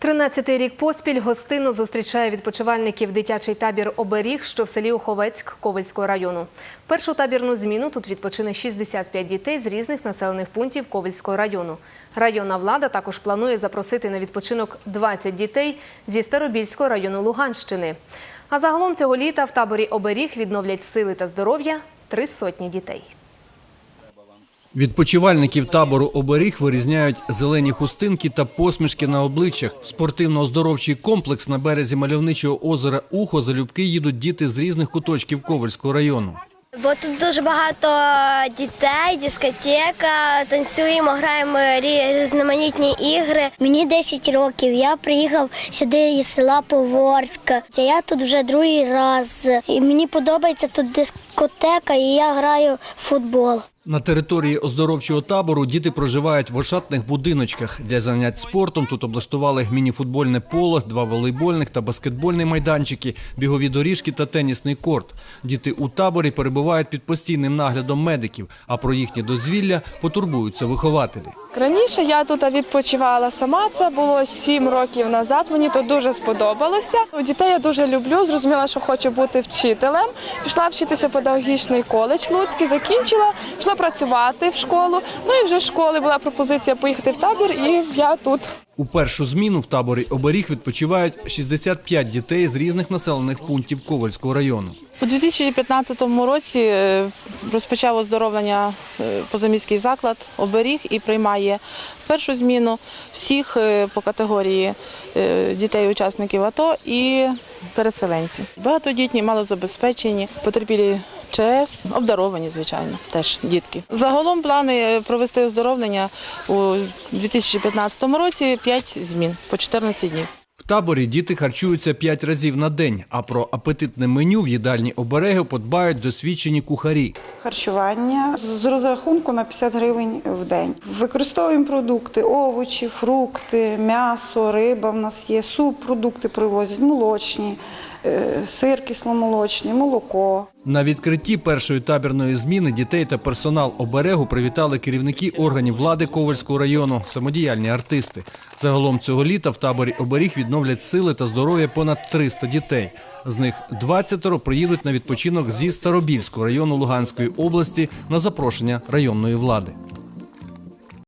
Тринадцятий рік поспіль гостину зустрічає відпочивальників дитячий табір Оберіг, що в селі Уховецьк Ковельського району. Першу табірну зміну тут відпочине 65 дітей з різних населених пунктів Ковельського району. Районна влада також планує запросити на відпочинок 20 дітей зі Старобільського району Луганщини. А загалом цього літа в таборі Оберіг відновлять сили та здоров'я три сотні дітей. Відпочивальників табору оберіг вирізняють зелені хустинки та посмішки на обличчях. В спортивно-оздоровчий комплекс на березі мальовничого озера Ухо залюбки їдуть діти з різних куточків Ковальського району. Бо тут дуже багато дітей, дискотека, танцюємо, граємо різноманітні ігри. Мені 10 років. Я приїхав сюди із села Поворська. Я тут вже другий раз. І мені подобається тут дискотека, і я граю в футбол. На території оздоровчого табору діти проживають в ошатних будиночках. Для занять спортом тут облаштували мініфутбольне поле, два волейбольних та баскетбольні майданчики, бігові доріжки та тенісний корт. Діти у таборі перебувають під постійним наглядом медиків, а про їхнє дозвілля потурбуються вихователі. Раніше я тут відпочивала сама. Це було сім років назад. Мені тут дуже сподобалося. У дітей я дуже люблю. Зрозуміла, що хочу бути вчителем. Пішла вчитися педагогічний коледж Луцький, закінчила, пішла працювати в школу. Ну і вже з школи була пропозиція поїхати в табір, і я тут. У першу зміну в таборі оберіг відпочивають 65 дітей з різних населених пунктів Ковальського району. У 2015 році е, розпочав оздоровлення е, позаміський заклад оберіг і приймає в першу зміну всіх е, по категорії дітей-учасників АТО і переселенців. Багатодітні, малозабезпечені, потерпілі ЧС, обдаровані, звичайно, теж дітки. Загалом плани е, провести оздоровлення у 2015 році 5 змін по 14 днів. В таборі діти харчуються 5 разів на день, а про апетитне меню в їдальні оберегу подбають досвідчені кухарі. харчування з розрахунку на 50 гривень в день. Використовуємо продукти, овочі, фрукти, м'ясо, риба. В нас є суп, продукти привозять, молочні, сир кисломолочний, молоко. На відкритті першої табірної зміни дітей та персонал оберегу привітали керівники органів влади Ковальського району, самодіяльні артисти. Загалом цього літа в таборі оберіг відновлять сили та здоров'я понад 300 дітей. З них 20 приїдуть на відпочинок зі Старобільського району Луганської області на запрошення районної влади.